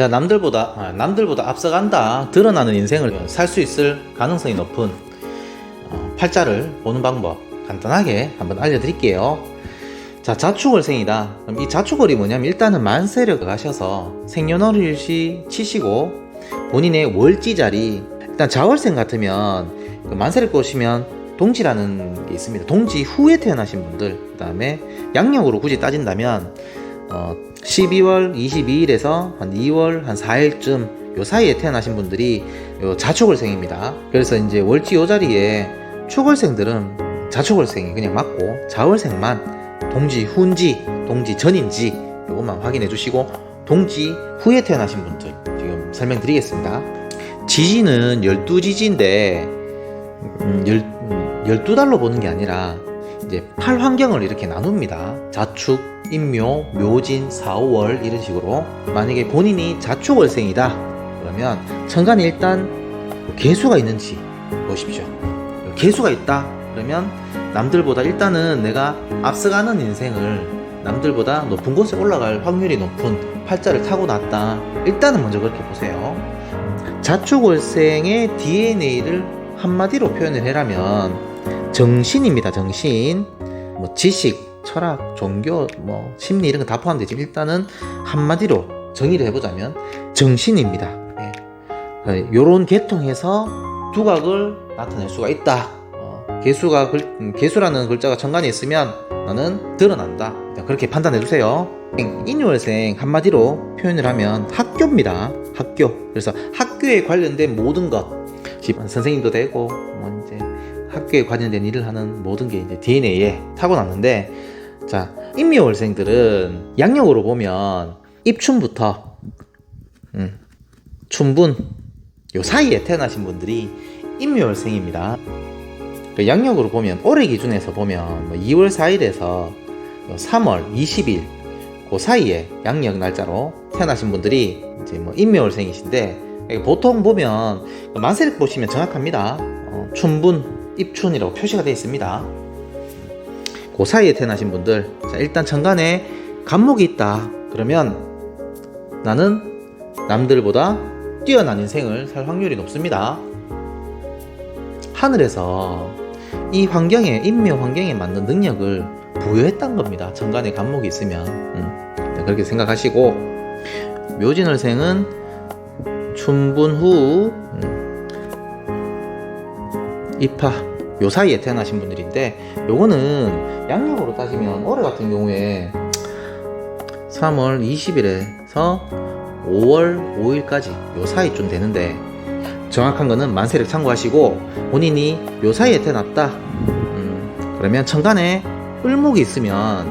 자 남들보다 아, 남들보다 앞서간다 드러나는 인생을 살 수 있을 가능성이 높은 어, 팔자를 보는 방법 간단하게 한번 알려드릴게요. 자 자축월생이다. 그럼 이 자축월이 뭐냐면 일단은 만세력 가셔서 생년월일시 치시고 본인의 월지 자리 일단 자월생 같으면 그 만세력 보시면 동지라는 게 있습니다. 동지 후에 태어나신 분들 그 다음에 양력으로 굳이 따진다면 어, 12월 22일에서 한 2월 한 4일쯤 요 사이에 태어나신 분들이 요 자축월생입니다. 그래서 이제 월지 요 자리에 축월생들은 자축월생이 그냥 맞고 자월생만 동지 후인지 동지 전인지 요것만 확인해 주시고 동지 후에 태어나신 분들 지금 설명드리겠습니다. 지지는 12지지인데 음, 열, 음, 12달로 보는 게 아니라 이제 팔 환경을 이렇게 나눕니다. 자축, 인묘, 묘진, 사오월 이런 식으로 만약에 본인이 자축월생이다 그러면 천간에 일단 개수가 있는지 보십시오. 개수가 있다 그러면 남들보다 일단은 내가 앞서가는 인생을 남들보다 높은 곳에 올라갈 확률이 높은 팔자를 타고났다. 일단은 먼저 그렇게 보세요. 자축월생의 DNA를 한마디로 표현을 해라면 정신입니다. 정신. 뭐 지식, 철학, 종교, 뭐 심리 이런 거 다 포함되지. 일단은 한마디로 정의를 해보자면 정신입니다. 예. 요런 계통에서 두각을 나타낼 수가 있다. 어, 개수가 글, 음, 개수라는 글자가 천간에 있으면 나는 드러난다. 그렇게 판단해 주세요. 인유월생 한마디로 표현을 하면 학교입니다. 학교. 그래서 학교에 관련된 모든 것, 집 선생님도 되고 뭐 이제 학교에 관련된 일을 하는 모든 게 이제 DNA에 타고났는데 자 인묘월생들은 양력으로 보면 입춘부터 음, 춘분 요 사이에 태어나신 분들이 인묘월생입니다. 그 양력으로 보면 올해 기준에서 보면 뭐 2월 4일에서 3월 20일 그 사이에 양력 날짜로 태어나신 분들이 이제 뭐 인묘월생이신데 보통 보면 만세력 보시면 정확합니다. 어, 춘분, 입춘이라고 표시가 되어 있습니다. 그 사이에 태어나신 분들 자, 일단 천간에 간목이 있다 그러면 나는 남들보다 뛰어난 인생을 살 확률이 높습니다. 하늘에서 이 환경에 인묘 환경에 맞는 능력을 부여했단 겁니다. 천간에 간목이 있으면 음, 네, 그렇게 생각하시고 묘진월생은 춘분 후 음, 입하 요 사이에 태어나신 분들인데 요거는 양력으로 따지면 올해 같은 경우에 3월 20일에서 5월 5일까지 요 사이쯤 되는데 정확한 거는 만세력 참고하시고 본인이 요 사이에 태어났다. 음, 그러면 천간에 을목이 있으면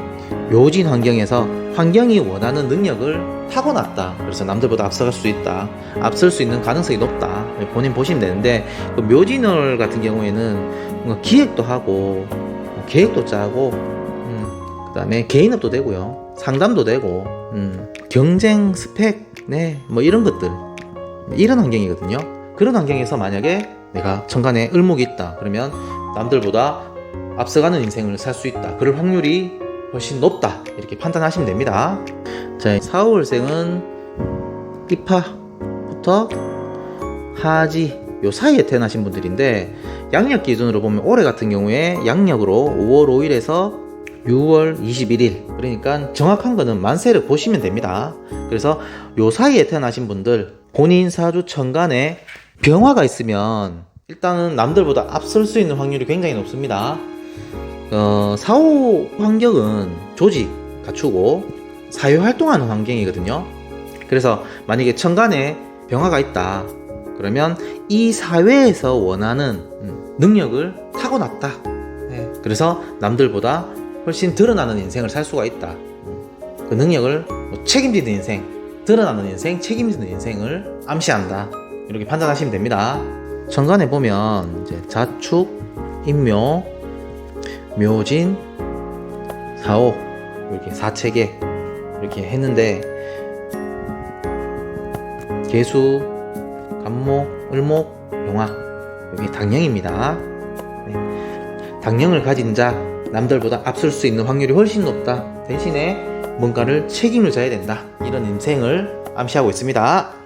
묘진 환경에서 환경이 원하는 능력을 타고났다. 그래서 남들보다 앞서갈 수 있다. 앞설 수 있는 가능성이 높다. 본인 보시면 되는데 그 묘진월 같은 경우에는 기획도 하고 뭐 계획도 짜고 음, 그 다음에 개인업도 되고요. 상담도 되고 음, 경쟁 스펙 네 뭐 이런 것들. 이런 환경이거든요. 그런 환경에서 만약에 내가 천간에 을목이 있다. 그러면 남들보다 앞서가는 인생을 살 수 있다. 그럴 확률이 훨씬 높다. 이렇게 판단하시면 됩니다. 자 4월생은 입하부터 하지 요 사이에 태어나신 분들인데 양력 기준으로 보면 올해 같은 경우에 양력으로 5월 5일에서 6월 21일. 그러니까 정확한 거는 만세를 보시면 됩니다. 그래서 요 사이에 태어나신 분들 본인 사주 천간에 병화가 있으면 일단은 남들보다 앞설 수 있는 확률이 굉장히 높습니다 어, 사후 환경은 조직 갖추고 사회 활동하는 환경이거든요 그래서 만약에 천간에 병화가 있다 그러면 이 사회에서 원하는 음, 능력을 타고났다. 네. 그래서 남들보다 훨씬 드러나는 인생을 살 수가 있다. 음, 그 능력을 뭐 책임지는 인생, 드러나는 인생, 책임지는 인생을 암시한다. 이렇게 판단하시면 됩니다. 천간에 보면 이제 자축, 인묘, 묘진, 사오 이렇게 사체계 이렇게 했는데 개수 간목, 을목, 용화 여기 당령입니다. 네. 당령을 가진 자 남들보다 앞설 수 있는 확률이 훨씬 높다. 대신에 뭔가를 책임을 져야 된다. 이런 인생을 암시하고 있습니다.